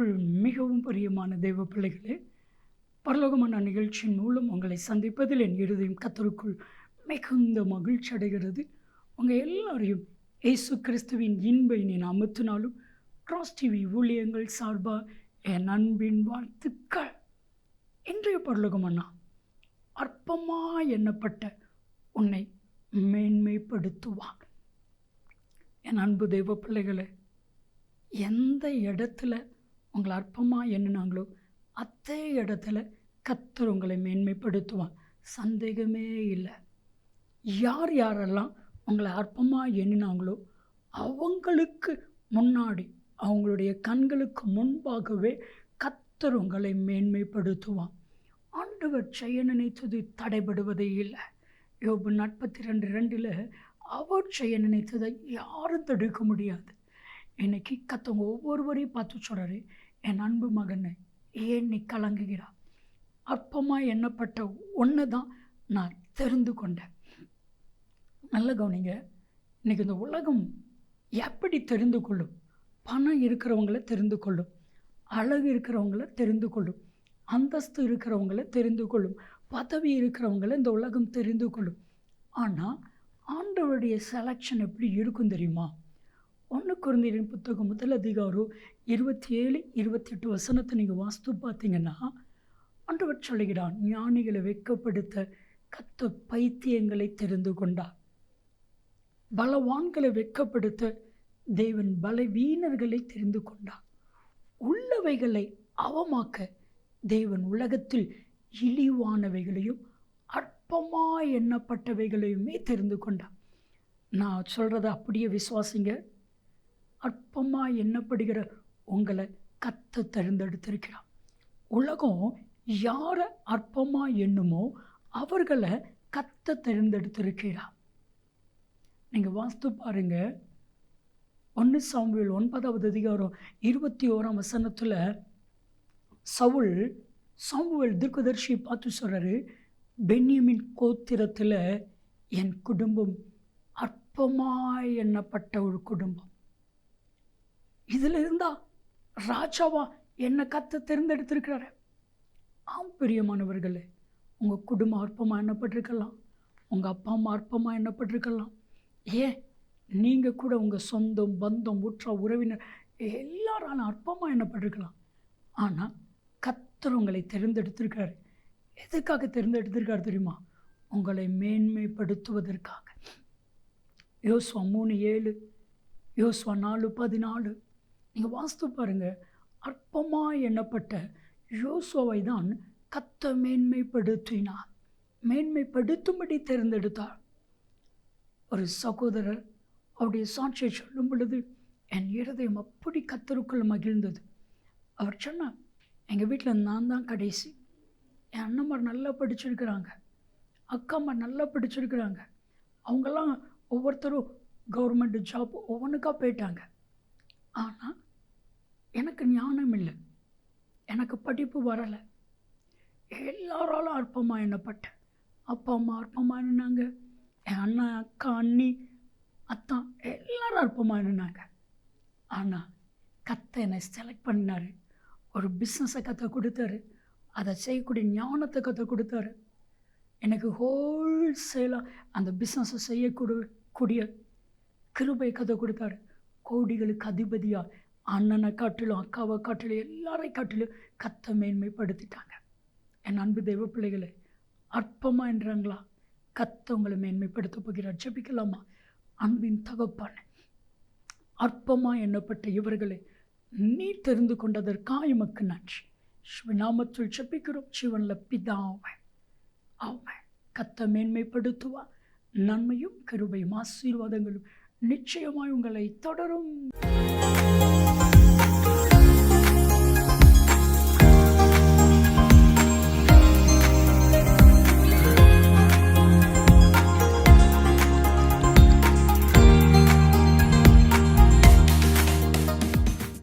கிறிஸ்துவுக்குள் மிகவும் பிரியமான தெய்வ பிள்ளைகளே பரலோகமான நிகழ்ச்சியின் மூலம் உங்களை சந்திப்பதில் என் இருதயம் கத்தருக்குள் மிகுந்த மகிழ்ச்சி அடைகிறது. உங்கள் எல்லாரையும் இயேசு கிறிஸ்துவின் இன்பை நீ அமுத்தினாலும் கிராஸ் டிவி ஊழியங்கள் சார்பாக என் அன்பின் வாழ்த்துக்கள். இன்றைய பரலோகமண்ணா அற்பமாக எண்ணப்பட்ட உன்னை மேன்மைப்படுத்துவார் என் அன்பு தெய்வ பிள்ளைகளை எந்த இடத்துல உங்களை அற்பமாக எண்ணினாங்களோ அதே இடத்துல கத்தர் உங்களை மேன்மைப்படுத்துவான் சந்தேகமே இல்லை. யார் யாரெல்லாம் உங்களை அற்பமாக எண்ணினாங்களோ அவங்களுக்கு முன்னாடி அவங்களுடைய கண்களுக்கு முன்பாகவே கத்தர் உங்களை மேன்மைப்படுத்துவான் ஆண்டவர் செய்ய நினைத்தது தடைபடுவதே இல்லை. யோபு நாற்பத்தி ரெண்டு ரெண்டில் அவர் செய்ய நினைத்ததை யாரும் தடுக்க முடியாது. இன்னைக்கு கத்தவங்க ஒவ்வொருவரையும் பார்த்து சொல்கிறாரு என் அன்பு மகனை ஏன் நீ கலங்குகிறா அற்பமாக எண்ணப்பட்ட ஒன்று தான் நான் தெரிந்து கொண்டேன். நல்ல கவனிங்க இன்றைக்கி இந்த உலகம் எப்படி தெரிந்து கொள்ளும்? பணம் இருக்கிறவங்கள தெரிந்து கொள்ளும் அழகு இருக்கிறவங்கள தெரிந்து கொள்ளும் அந்தஸ்து இருக்கிறவங்கள தெரிந்து கொள்ளும் பதவி இருக்கிறவங்கள இந்த உலகம் தெரிந்து கொள்ளும். ஆனால் ஆண்டவருடைய செலெக்ஷன் எப்படி இருக்கும் தெரியுமா? ஒன்று குழந்தையின் புத்தகம் முதல் அதிகாரம் இருபத்தி ஏழு இருபத்தெட்டு வசனத்தை நீங்கள் வாஸ்து பார்த்தீங்கன்னா ஆண்டவர் சொல்லுகிறான் ஞானிகளை வெட்கப்படுத்த கத்த பைத்தியங்களை தெரிந்து கொண்டார். பலவான்களை வெட்கப்படுத்த தேவன் பலவீனர்களை தெரிந்து கொண்டார். உள்ளவைகளை அவமாக்க தேவன் உலகத்தில் இழிவானவைகளையும் அற்பமாக எண்ணப்பட்டவைகளையுமே தெரிந்து கொண்டார். நான் சொல்கிறத அப்படியே விசுவாசிங்க. அற்பமாக எண்ணப்படுகிற உங்களை கத்த தேர்ந்தெடுத்திருக்கிறார். உலகம் யாரை அற்பமாக எண்ணுமோ அவர்களை கத்த தேர்ந்தெடுத்திருக்கிறார். நீங்கள் வாஸ்து பாருங்க. ஒன்று சாம்பியல் ஒன்பதாவது அதிகாரம் இருபத்தி ஓராம் வசனத்தில் சவுல் சாமுவேல் தீர்க்கதர்ஷி பார்த்து சொல்கிறாரு பென்யமின் கோத்திரத்தில் என் குடும்பம் அற்பமாய் எண்ணப்பட்ட ஒரு குடும்பம். இதில் இருந்தால் ராஜாவா என்னை கத்த தேர்ந்தெடுத்திருக்கிறாரு. ஆம் பிரியமானவர்களே உங்கள் குடும்பம் அற்பமாக எண்ணப்பட்டிருக்கலாம். உங்கள் அப்பா அம்மா அற்பமாக எண்ணப்பட்டிருக்கலாம். ஏன்? நீங்கள் கூட உங்கள் சொந்தம் பந்தம் உற்றா உறவினர் எல்லாராலும் அற்பமாக எண்ணப்பட்டிருக்கலாம். ஆனால் கத்தர் உங்களை தேர்ந்தெடுத்திருக்கிறாரு. எதுக்காக தேர்ந்தெடுத்திருக்கார் தெரியுமா? உங்களை மேன்மைப்படுத்துவதற்காக. யோசுவா மூணு ஏழு யோசுவா நாலு பதினாலு. நீங்கள் வாஸ்து பாருங்கள் அற்பமாக எண்ணப்பட்ட யோசோவை தான் கத்த மேன்மைப்படுத்தினார். மேன்மைப்படுத்தும்படி தேர்ந்தெடுத்தார். ஒரு சகோதரர் அவருடைய சாட்சியை சொல்லும் பொழுது என் இருதயம் அப்படி கத்தருக்குள் மகிழ்ந்தது. அவர் சொன்னார் எங்கள் வீட்டில் நான் தான் கடைசி. என் அண்ணம்மார் நல்லா படிச்சிருக்கிறாங்க. அக்காம்மார் நல்லா படிச்சிருக்கிறாங்க. அவங்கெல்லாம் ஒவ்வொருத்தரும் கவர்மெண்ட் ஜாப் ஒவ்வொன்றுக்காக போயிட்டாங்க. ஆனால் எனக்கு ஞானம் இல்லை எனக்கு படிப்பு வரலை. எல்லாராலும் அற்பமாக எண்ணப்பட்டேன். அப்பா அம்மா அற்பமாக எண்ணினாங்க. என் அண்ணன் அக்கா அண்ணி அத்தான் எல்லாரும் அற்பமாக எண்ணினாங்க. ஆனால் கத்தை என்னை செலக்ட் பண்ணினார். ஒரு பிஸ்னஸை கற்று கொடுத்தாரு. அதை செய்யக்கூடிய ஞானத்தை கற்றுக் கொடுத்தாரு. எனக்கு ஹோல்சேலாக அந்த பிஸ்னஸை செய்யக்கூடிய கூடிய கிருபை கற்றுக் கொடுத்தாரு. கோடிகளுக்கு அதிபதியாக அண்ணனை காட்டிலும் அக்காவை காட்டிலும் எல்லாரையும் காட்டிலும் கத்த மேன்மைப்படுத்திட்டாங்க. என் அன்பு தெய்வ பிள்ளைகளை அற்பமாக என்றாங்களா? கத்த உங்களை மேன்மைப்படுத்த போகிறார். ஜபிக்கலாமா? அன்பின் தகப்பான அற்பமாக எண்ணப்பட்ட இவர்களை நீ தெரிந்து கொண்டதற்காக எமக்கு நன்றி. சிவநாமத்தில் ஜபிக்கிறோம். சிவனில் பிதாவை. அவன் கத்த மேன்மைப்படுத்துவா நன்மையும் கருபையும் ஆசீர்வாதங்களும் நிச்சயமாய் உங்களை தொடரும்.